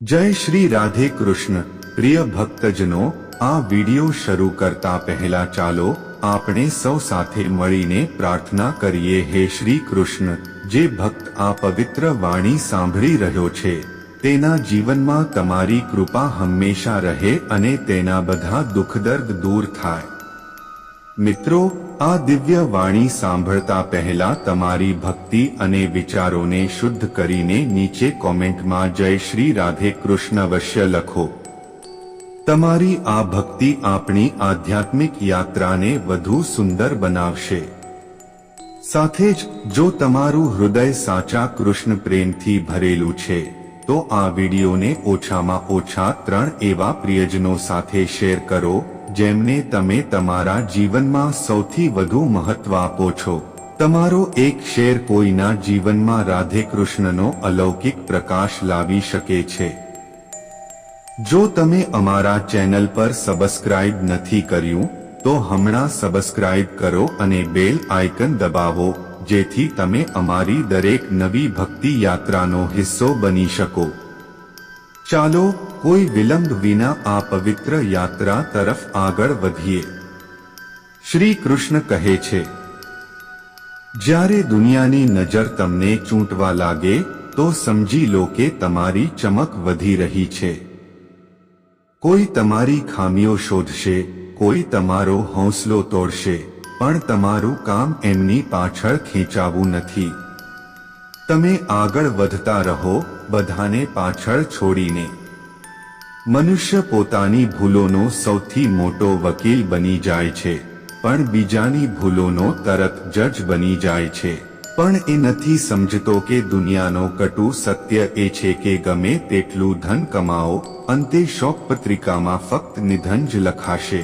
જય શ્રી રાધે કૃષ્ણ. પ્રિય ભક્તજનો, આ વિડિયો શરૂ કરતા પહેલા ચાલો આપણે સૌ સાથે મળીને પ્રાર્થના કરીએ હે શ્રી કૃષ્ણ. જે ભક્ત આ પવિત્ર વાણી સાંભળી રહ્યો છે, તેના જીવનમાં તમારી કૃપા હંમેશા રહે અને તેના બધા દુઃખ દર્દ દૂર થાય. મિત્રો, આ દિવ્ય વાણી સાંભળતા પહેલા તમારી ભક્તિ અને વિચારોને શુદ્ધ કરીને નીચે કોમેન્ટમાં જય શ્રી રાધે કૃષ્ણ અવશ્ય લખો. તમારી આ ભક્તિ આપણી આધ્યાત્મિક યાત્રાને વધુ સુંદર બનાવશે. સાથે જ, જો તમારું હૃદય સાચા કૃષ્ણ પ્રેમથી ભરેલું છે, તો આ વિડીયોને ઓછામાં ઓછા ત્રણ એવા પ્રિયજનો સાથે શેર કરો જેમને તમે તમારા જીવનમાં સૌથી વધુ મહત્વ આપો છો. તમારો એક શેર કોઈના જીવનમાં રાધે કૃષ્ણનો અલૌકિક પ્રકાશ લાવી શકે છે. જો તમે અમારા ચેનલ પર સબસ્ક્રાઇબ નથી કર્યું, તો હમણાં સબસ્ક્રાઇબ કરો અને બેલ આઇકન દબાવો, જેથી તમે અમારી દરેક નવી ભક્તિ યાત્રાનો હિસ્સો બની શકો. ચાલો કોઈ વિલંબ વિના આ પવિત્ર યાત્રા તરફ આગળ વધીએ. શ્રી કૃષ્ણ કહે છે, જ્યારે દુનિયાની નજર તમને ચૂંટવા લાગે, તો સમજી લો કે તમારી ચમક વધી રહી છે. કોઈ તમારી ખામીઓ શોધશે, કોઈ તમારો હૌસલો તોડશે, પણ તમારું કામ એમની પાછળ ખેંચાવું નથી. તમે આગળ વધતા રહો બધાને પાછળ છોડીને. મનુષ્ય પોતાની ભૂલોનો સૌથી મોટો વકીલ બની જાય છે, પણ બીજાની ભૂલોનો તરત જજ બની જાય છે. પણ એ નથી સમજતો કે દુનિયાનો કટુ સત્ય એ છે કે ગમે તેટલું ધન કમાઓ, અંતે શોક પત્રિકામાં ફક્ત નિધન જ લખાશે.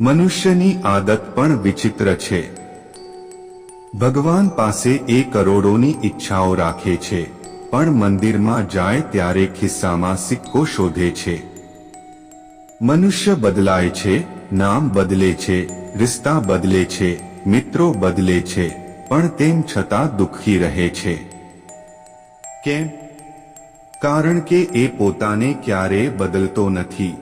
મનુષ્યની આદત પણ વિચિત્ર છે. ભગવાન પાસે એ કરોડોની ઈચ્છાઓ રાખે છે, પણ મંદિરમાં જાય ત્યારે ખિસ્સામાં સિક્કો શોધે છે. મનુષ્ય બદલાય છે, નામ બદલે છે, રિશ્તા બદલે છે, મિત્રો બદલે છે, પણ તેમ છતાં દુઃખી રહે છે. કેમ? કારણ કે એ પોતાને ક્યારે બદલતો નથી.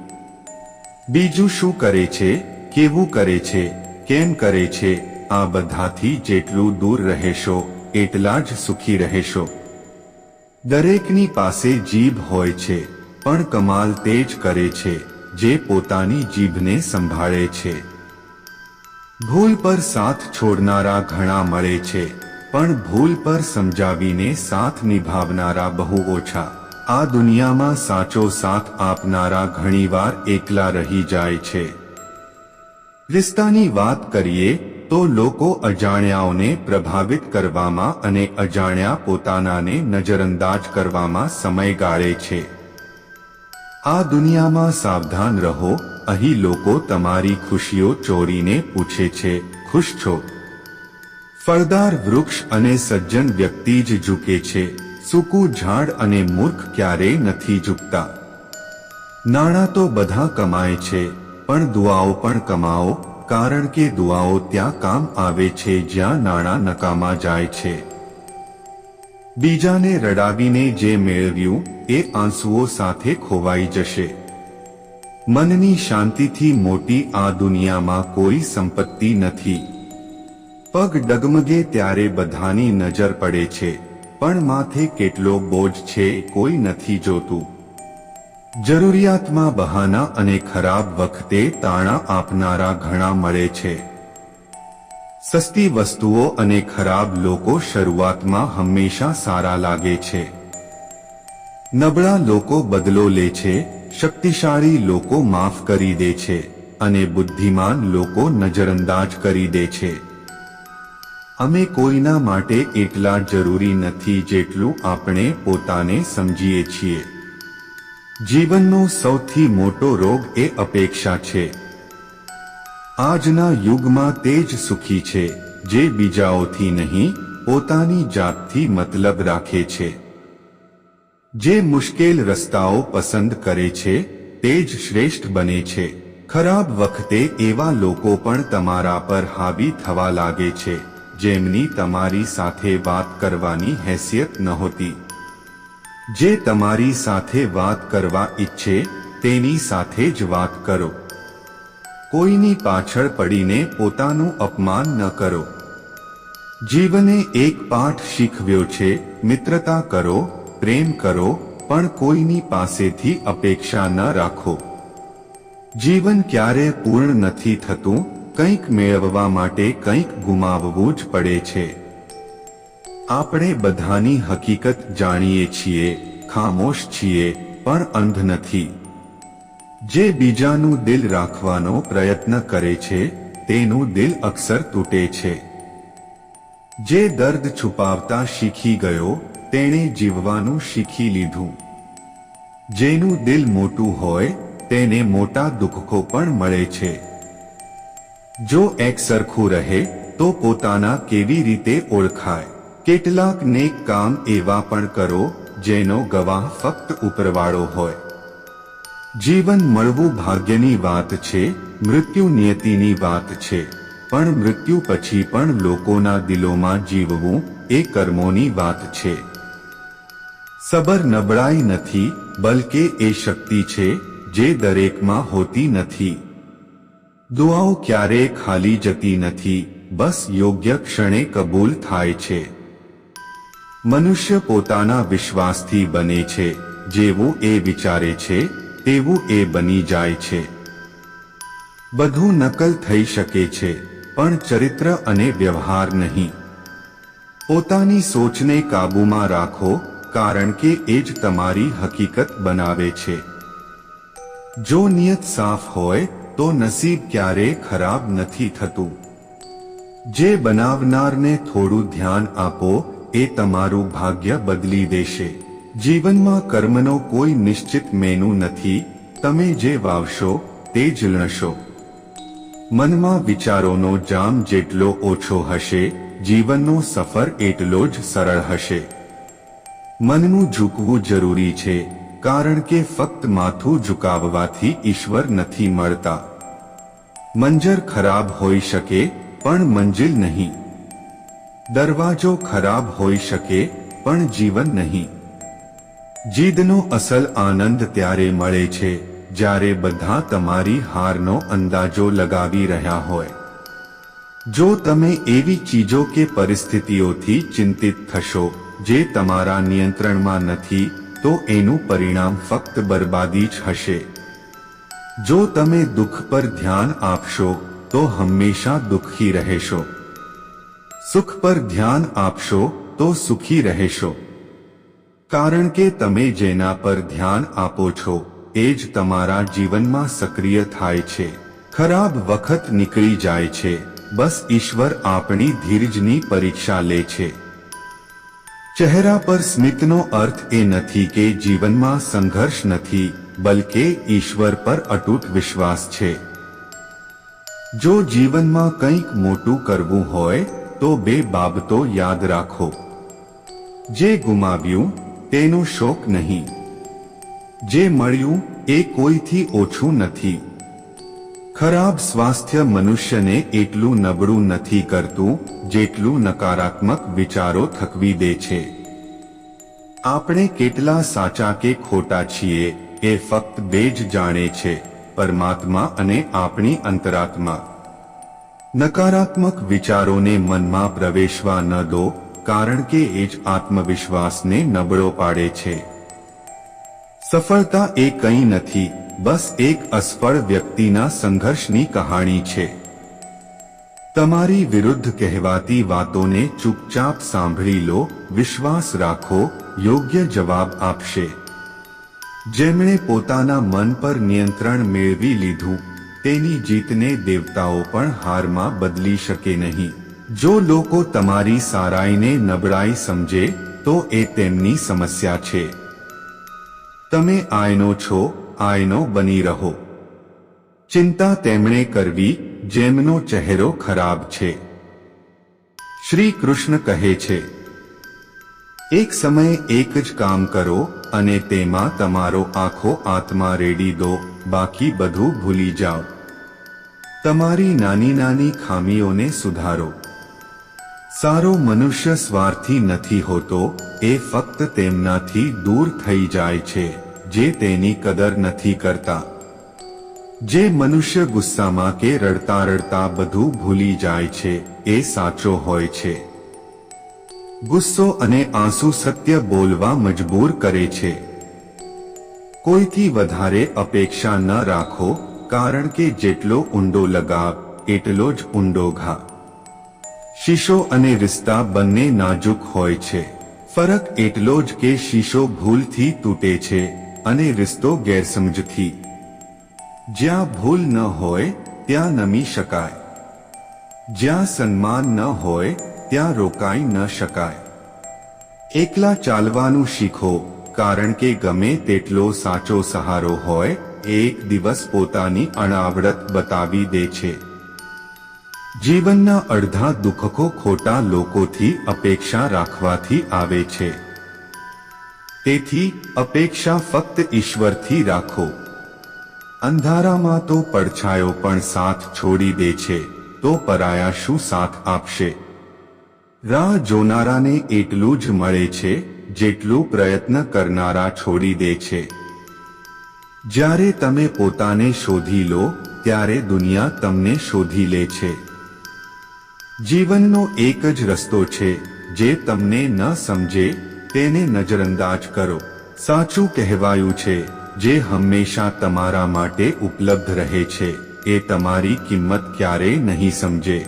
બીજું શું કરે છે, કેવું કરે છે, કેમ કરે છે આ બધાથી જેટલું દૂર રહેશો, એટલા જ સુખી રહેશો. દરેકની પાસે જીભ હોય છે, પણ કમાલ તે જ કરે છે, જે પોતાની જીભને સંભાળે છે. ભૂલ પર સાથ છોડનારા ઘણા મળે છે, પણ ભૂલ પર સમજાવીને સાથ નિભાવનારા બહુ ઓછા. આ દુનિયામાં સાચો સાથ આપનારા ઘણીવાર એકલા રહી જાય છે. રિસ્તાની વાત કરીએ તો લોકો અજાણ્યાઓને પ્રભાવિત કરવામાં અને અજાણ્યા પોતાનાને નજરઅંદાજ કરવામાં સમય ગાળે છે. આ દુનિયામાં સાવધાન રહો, અહીં લોકો તમારી ખુશીઓ ચોરીને પૂછે છે, ખુશ છો. ફળદાર વૃક્ષ અને સજ્જન વ્યક્તિ જ ઝૂકે છે, સૂકું ઝાડ અને મૂર્ખ ક્યારેય નથી ઝૂકતા. નાણાં તો બધા કમાય છે, પણ દુઆઓ પણ કમાઓ કારણ કે દુઆઓ ત્યાં કામ આવે છે, જ્યાં નાણાં નકામા જાય છે. બીજાને રડાવીને જે મેળવ્યું, એ આંસુઓ સાથે ખોવાઈ જશે. મનની શાંતિથી મોટી આ દુનિયામાં કોઈ સંપત્તિ નથી. પગ ડગમગે ત્યારે બધાની નજર પડે છે, પણ માથે કેટલો બોજ છે કોઈ નથી જોતું. જરૂરિયાતમાં બહાના અને ખરાબ વખતે તાણા આપનારા ઘણા મળે છે. સસ્તી વસ્તુઓ અને ખરાબ લોકો શરૂઆતમાં હંમેશા સારા લાગે છે. નબળા લોકો બદલો લે છે, શક્તિશાળી લોકો માફ કરી દે છે, અને બુદ્ધિમાન લોકો નજરઅંદાજ કરી દે છે. અમે કોઈના માટે એટલા જરૂરી નથી જેટલું આપણે પોતાને સમજીએ છીએ. જીવનનો સૌથી મોટો રોગ એ અપેક્ષા છે. આજના યુગમાં તે જ સુખી છે, જે બીજાઓથી નહીં, પોતાની જાતથી મતલબ રાખે છે. જે મુશ્કેલ રસ્તાઓ પસંદ કરે છે, તે જ શ્રેષ્ઠ બને છે. ખરાબ વખતે એવા લોકો પણ તમારા પર હાવી થવા લાગે છે, જેમની તમારી સાથે વાત કરવાની હેસિયત નહોતી. જે તમારી સાથે વાત કરવા ઈચ્છે, તેની સાથે જ વાત કરો. કોઈની પાછળ પડીને પોતાનું અપમાન ન કરો. જીવને એક પાઠ શીખવ્યો છે, મિત્રતા કરો, પ્રેમ કરો, પણ કોઈની પાસેથી અપેક્ષા ન રાખો. જીવન ક્યારે પૂર્ણ નથી થતું, કંઈક મેળવવા માટે કંઈક ગુમાવવું જ પડે છે. આપણે બધાની હકીકત જાણીએ છીએ, ખામોશ છીએ, પણ અંધ નથી. જે બીજાનું દિલ રાખવાનો પ્રયત્ન કરે છે, તેનું દિલ અક્ષર તૂટે છે. જે દર્દ છુપાવતા શીખી ગયો, તેણે જીવવાનું શીખી લીધું. જેનું દિલ મોટું હોય, તેને મોટા દુઃખો પણ મળે છે. જો એક સરખું રહે, તો પોતાના કેવી રીતે ઓળખાય? કેટલાક નેક કામ એવા પણ કરો, જેનો ગવાહ ફક્ત ઉપરવાળો હોય. જીવન મળવું ભાગ્યની વાત છે, મૃત્યુ નિયતિની વાત છે. પણ મૃત્યુ પછી પણ લોકોના દિલોમાં જીવવું એ કર્મોની વાત છે. સબર નબળાઈ નથી, બલકે એ શક્તિ છે, જે દરેકમાં હોતી નથી. દુઆઓ ક્યારેય ખાલી જતી નથી, બસ યોગ્ય ક્ષણે કબૂલ થાય છે. મનુષ્ય પોતાના વિશ્વાસથી બને છે. જેવું એ વિચારે છે, તેવું એ બની જાય છે. બધું નકલ થઈ શકે છે, પણ ચરિત્ર અને વ્યવહાર નહીં. પોતાની સોચને કાબૂમાં રાખો, કારણ કે એ જ તમારી હકીકત બનાવે છે. જો નિયત સાફ હોય, તો નસીબ ક્યારેય ખરાબ નથી થતું. જે બનાવનારને થોડું ધ્યાન આપો એ તમારું ભાગ્ય બદલી દેશે. જીવનમાં કર્મનો કોઈ નિશ્ચિત મેનુ નથી, તમે જે વાવશો, તે જ લણશો મનમાં વિચારોનો જામ જેટલો ઓછો હશે, જીવનનો સફર એટલો જ સરળ હશે. મનનું ઝૂકવું જરૂરી છે, કારણ કે ફક્ત માથું ઝુકાવવાથી ઈશ્વર નથી મળતા. મંજર ખરાબ હોઈ શકે, પણ મંજિલ નહીં. દરવાજો ખરાબ હોઈ શકે, પણ જીવન નહીં. જીદનો અસલ આનંદ ત્યારે મળે છે, જ્યારે બધા તમારી હારનો અંદાજો લગાવી રહ્યા હોય. જો તમે એવી ચીજો કે પરિસ્થિતિઓથી ચિંતિત થશો, જે તમારા નિયંત્રણમાં નથી, તો એનું પરિણામ ફક્ત બરબાદી જ હશે. જો તમે દુઃખ પર ધ્યાન આપશો, તો હંમેશા દુઃખી રહેશો. સુખ પર ધ્યાન આપશો તો સુખી રહેશો. કારણ કે તમે જેના પર ધ્યાન આપો છો, એ જ તમારા જીવનમાં સક્રિય થાય છે. ખરાબ વખત નીકળી જાય છે. બસ ઈશ્વર આપણી ધીરજની પરીક્ષા લે છે. ચહેરા પર સ્મિતનો અર્થ એ નથી કે જીવનમાં સંઘર્ષ નથી, બલકે ઈશ્વર પર અટૂટ વિશ્વાસ છે. જો જીવનમાં કંઈક મોટું કરવું હોય તો બે બાબતો યાદ રાખો. જે ગુમાવ્યું, તેનો શોક નહીં. જે મળ્યું, એ કોઈથી ઓછું નથી. ખરાબ સ્વાસ્થ્ય મનુષ્યને એટલું નબળું નથી કરતું, જેટલું નકારાત્મક વિચારો થકવી દે છે. આપણે કેટલા સાચા કે ખોટા છીએ, એ ફક્ત બે જ જાણે છે, પરમાત્મા અને આપણી અંતરાત્મા. નકારાત્મક વિચારોને મનમાં પ્રવેશવા ન દો, કારણ કે એ જ આત્મવિશ્વાસને નબળો પાડે છે. સફળતા એ કંઈ નથી, બસ એક અસફળ વ્યક્તિના સંઘર્ષની કહાણી છે. તમારી વિરુદ્ધ કહેવાતી વાતોને ચૂપચાપ સાંભળી લો, વિશ્વાસ રાખો, યોગ્ય જવાબ આપશે. જેમણે પોતાના મન પર નિયંત્રણ મેળવી લીધું તેની જીતને દેવતાઓ પણ હારમાં બદલી શકે નહીં. જો લોકો તમારી સારાઈને નબળાઈ સમજે, તો એ તેમની સમસ્યા છે. તમે આયનો છો આયનો બની રહો. ચિંતા તેમણે કરવી, જેમનો ચહેરો ખરાબ છે. શ્રી કૃષ્ણ કહે છે, એક સમયે એક જ કામ કરો અને તેમાં તમારો આખો આત્મા રેડી દો, બાકી બધું ભૂલી જાઓ. તમારી નાની નાની ખામીઓને સુધારો. સારો મનુષ્ય સ્વાર્થી નથી હોતો, એ ફક્ત તેમનાથી દૂર થઈ જાય છે, જે તેની કદર નથી કરતા. જે મનુષ્ય ગુસ્સામાં કે રડતા રડતા બધું ભૂલી જાય છે, એ સાચો હોય છે. ગુસ્સો અને આંસુ સત્ય બોલવા મજબૂર કરે છે. કોઈથી વધારે અપેક્ષા ન રાખો કારણ કે જેટલો ઊંડો લગાવ, એટલો જ ઊંડો ઘા. શીશો અને રિસ્તા બંને નાજુક હોય છે. ફરક એટલો જ કે શીશો ભૂલથી તૂટે છે અને રિસ્તો ગેરસમજથી. જ્યાં ભૂલ ન હોય, ત્યાં નમી શકાય. જ્યાં સન્માન ન હોય, ત્યાં રોકાઈ ન શકાય. એકલા ચાલવાનું શીખો, કારણ કે ગમે તેટલો સાચો સહારો હોય એક દિવસ પોતાની અણાવડત બતાવી દે છે. જીવનના અડધા દુઃખકો ખોટા લોકોથી અપેક્ષા રાખવાથી આવે છે. તેથી અપેક્ષા ફક્ત ઈશ્વરથી રાખો. અંધારામાં તો પડછાયો પણ સાથ છોડી દે છે, તો પરાયા શું સાથ આપશે? રાહ જોનારાને એટલું જ મળે છે, જેટલું પ્રયત્ન કરનારા છોડી દે છે. જ્યારે તમે પોતાને શોધી લો, ત્યારે દુનિયા તમને શોધી લે છે. જીવનનો એક જ રસ્તો છે, જે તમને ન સમજે, તેને નજરઅંદાજ કરો. સાચું કહેવાયું છે, જે હંમેશા તમારા માટે ઉપલબ્ધ રહે છે, એ તમારી કિંમત ક્યારેય નહીં સમજે.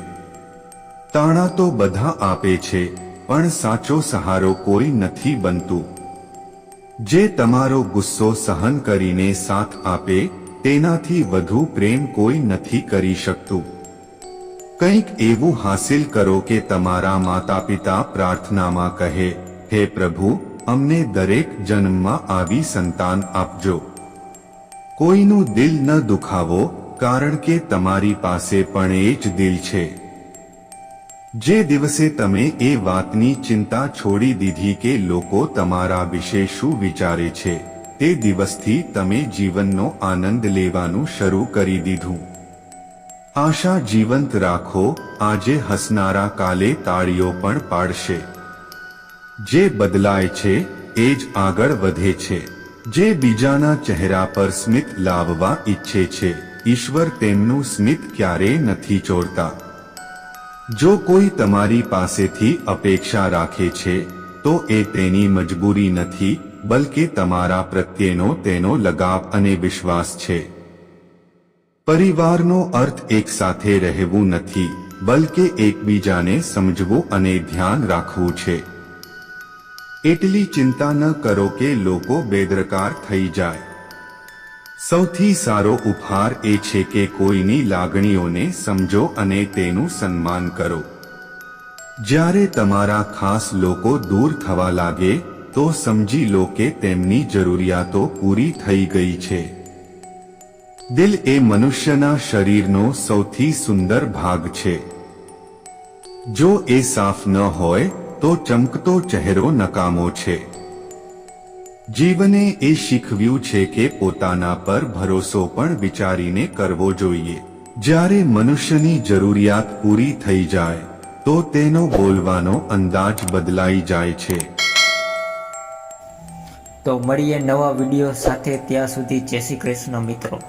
તાણા તો બધા આપે છે, પણ સાચો સહારો કોઈ નથી બનતું. જે તમારો ગુસ્સો સહન કરીને સાથ આપે, તેનાથી વધુ પ્રેમ કોઈ નથી કરી શકતું. કંઈક એવું હાસિલ કરો કે તમારા માતા પિતા પ્રાર્થનામાં કહે, હે પ્રભુ, અમને દરેક જન્મમાં આવી સંતાન આપજો. કોઈનું દિલ ન દુખાવો, કારણ કે તમારી પાસે પણ એ જ દિલ છે. જે દિવસે તમે એ વાતની ચિંતા છોડી દીધી કે લોકો તમારા વિશે શું વિચારે છે, તે દિવસથી તમે જીવનનો આનંદ લેવાનું શરૂ કરી દીધું. આશા જીવંત રાખો, આજે હસનારા કાલે તાળીઓ પણ પાડશે. જે બદલાય છે, એ જ આગળ વધે છે. જે બીજાના ચહેરા પર સ્મિત લાવવા ઈચ્છે છે, ઈશ્વર તેમનું સ્મિત ક્યારેય નથી ચોરતા જો કોઈ તમારી પાસેથી અપેક્ષા રાખે છે, તો એ તેની મજબૂરી નથી, બલકે તમારા પ્રત્યેનો તેનો લગાવ અને વિશ્વાસ છે. પરિવારનો અર્થ એક સાથે રહેવું નથી, બલકે એકબીજાને સમજવું અને ધ્યાન રાખવું છે. એટલી ચિંતા ન કરો કે લોકો બેદરકાર થઈ જાય. સૌથી સારો ઉપહાર એ છે કે કોઈની લાગણીઓને સમજો અને તેનું સન્માન કરો. જ્યારે તમારા ખાસ લોકો દૂર થવા લાગે, તો સમજી લો કે તેમની જરૂરિયાતો પૂરી થઈ ગઈ છે. દિલ એ મનુષ્યના શરીરનો સૌથી સુંદર ભાગ છે. જો એ સાફ ન હોય, તો ચમકતો ચહેરો નકામો છે. જીવને એ શીખવ્યું છે કે પોતાના પર ભરોસો પણ વિચારીને કરવો જોઈએ. જ્યારે મનુષ્યની જરૂરિયાત પૂરી થઈ જાય, તો તેનો બોલવાનો અંદાજ બદલાઈ જાય છે. તો મળીએ નવા વીડિયો સાથે ત્યાં સુધી જય શ્રી કૃષ્ણ મિત્રો.